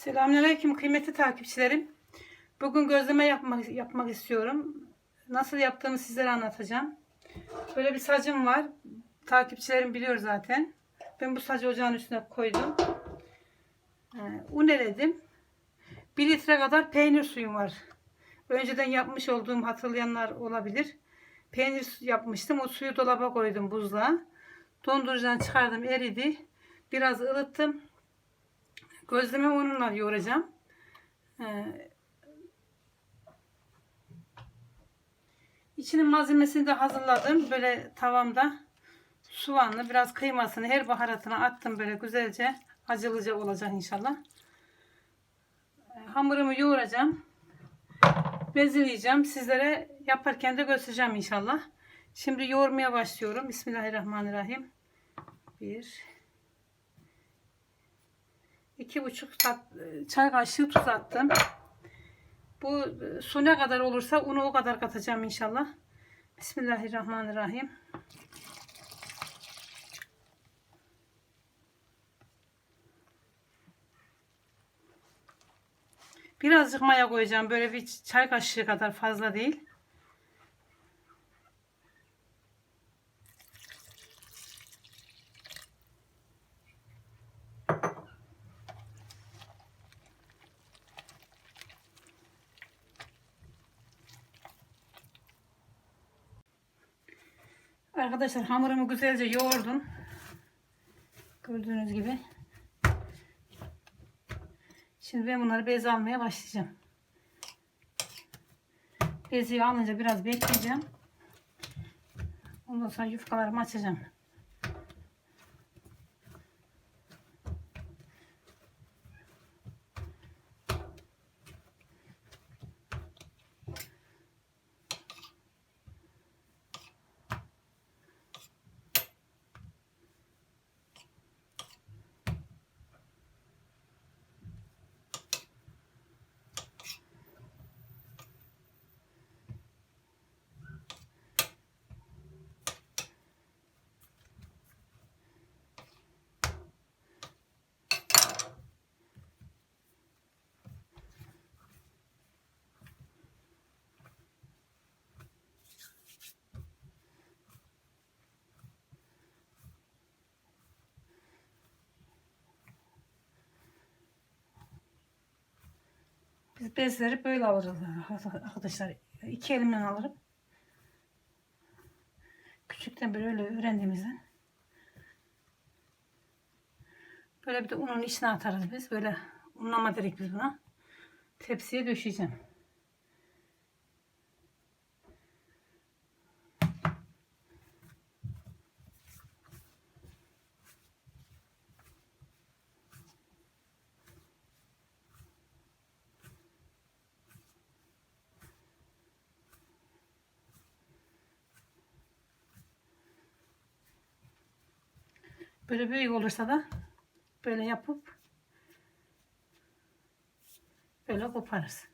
Selamünaleyküm kıymetli takipçilerim. Bugün gözleme yapmak, yapmak istiyorum. Nasıl yaptığımı sizlere anlatacağım. Böyle bir sacım var. Takipçilerim biliyor zaten. Ben bu sacı ocağın üstüne koydum. Ee, un eledim. 1 litre kadar peynir suyum var. Önceden yapmış olduğum hatırlayanlar olabilir. Peynir yapmıştım. O suyu dolaba koydum buzluğa. Dondurucudan çıkardım eridi. Biraz ılıttım. Gözleme ununla yoğuracağım. Ee, içinin malzemesini de hazırladım. Böyle tavamda soğanlı biraz kıymasını her baharatını attım böyle güzelce acılıca olacak inşallah. Ee, hamurumu yoğuracağım. Bezileyeceğim. Sizlere yaparken de göstereceğim inşallah. Şimdi yoğurmaya başlıyorum. Bismillahirrahmanirrahim. Bir, iki buçuk tat, çay kaşığı tuz attım. Bu e, su ne kadar olursa unu o kadar katacağım inşallah. Bismillahirrahmanirrahim. Birazcık maya koyacağım. Böyle bir çay kaşığı kadar fazla değil. Arkadaşlar hamurumu güzelce yoğurdum. Gördüğünüz gibi. Şimdi ben bunları bez almaya başlayacağım. Bezi alınca biraz bekleyeceğim. Ondan sonra yufkalarımı açacağım. Bezleri böyle alırız arkadaşlar. İki elimle alırım. Küçükten beri öyle öğrendiğimizden. Böyle bir de unun içine atarız biz. Böyle unlama dedik biz buna. Tepsiye döşeyeceğim. Böyle büyük olursa da böyle yapıp böyle koparız.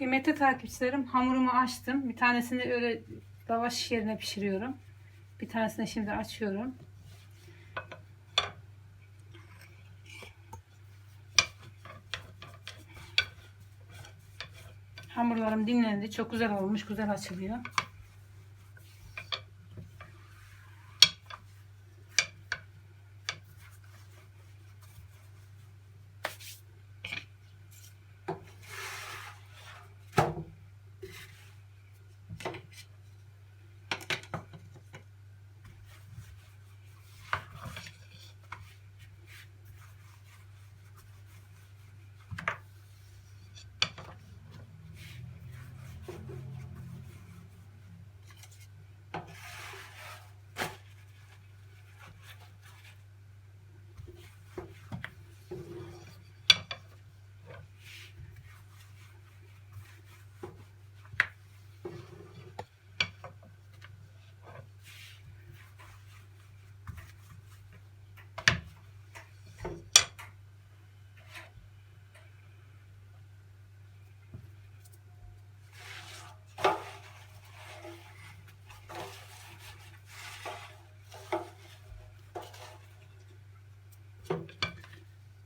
Kıymetli takipçilerim hamurumu açtım. Bir tanesini öyle lavaş yerine pişiriyorum. Bir tanesini şimdi açıyorum. Hamurlarım dinlendi. Çok güzel olmuş. Güzel açılıyor.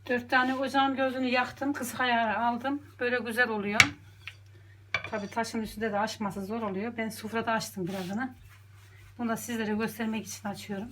Dört tane ocağın gözünü yaktım. Kısık ayarı aldım. Böyle güzel oluyor. Tabi taşın üstünde de açması zor oluyor. Ben sufrada açtım birazını. Bunu da sizlere göstermek için açıyorum.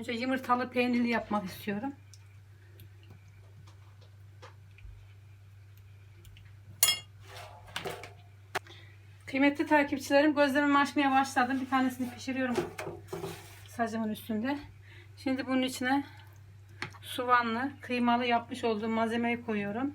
Önce yumurtalı peynirli yapmak istiyorum. Kıymetli takipçilerim gözlemimi açmaya başladım. Bir tanesini pişiriyorum sacımın üstünde. Şimdi bunun içine soğanlı, kıymalı yapmış olduğum malzemeyi koyuyorum.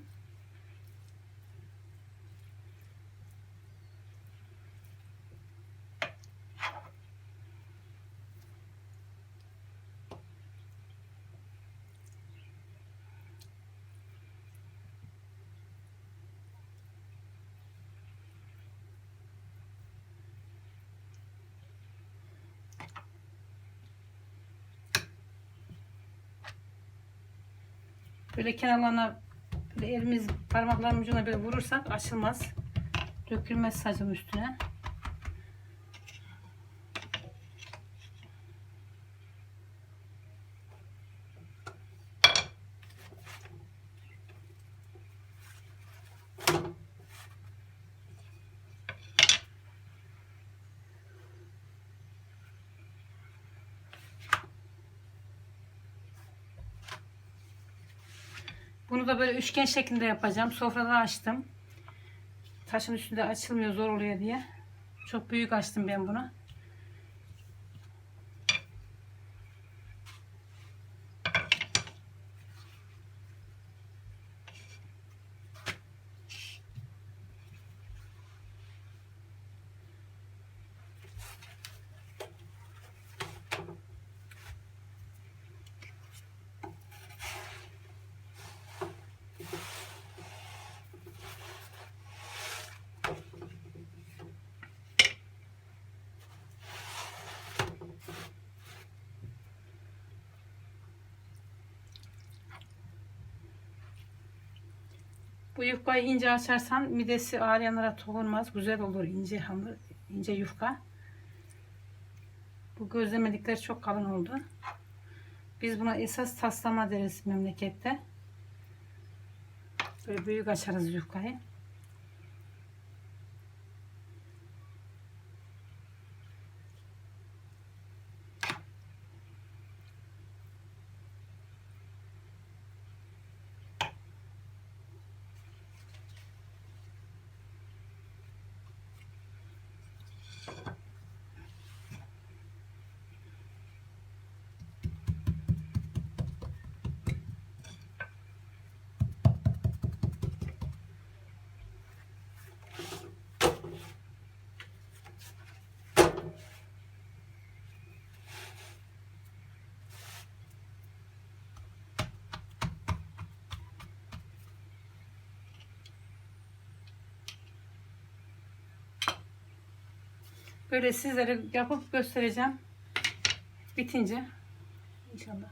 Böyle kenarlarına böyle elimiz parmaklarımın ucuna böyle vurursak açılmaz. Dökülmez sacın üstüne. Bunu da böyle üçgen şeklinde yapacağım. Sofrada açtım. Taşın üstünde açılmıyor zor oluyor diye. Çok büyük açtım ben bunu. Bu yufkayı ince açarsan midesi ağrıyanlara dokunmaz. Güzel olur ince hamur, ince yufka. Bu gözlemedikleri çok kalın oldu. Biz buna esas taslama deriz memlekette. Böyle büyük açarız yufkayı. Böyle sizlere yapıp göstereceğim. Bitince inşallah.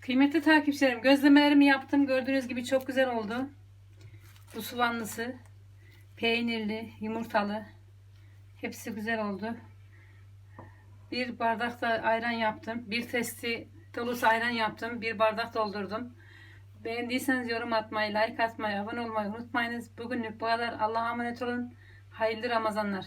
Kıymetli takipçilerim gözlemelerimi yaptım. Gördüğünüz gibi çok güzel oldu. Bu soğanlısı, peynirli, yumurtalı. Hepsi güzel oldu. Bir bardak da ayran yaptım. Bir testi dolusu ayran yaptım. Bir bardak doldurdum. Beğendiyseniz yorum atmayı, like atmayı, abone olmayı unutmayınız. Bugünlük bu kadar. Allah'a emanet olun. Hayırlı Ramazanlar.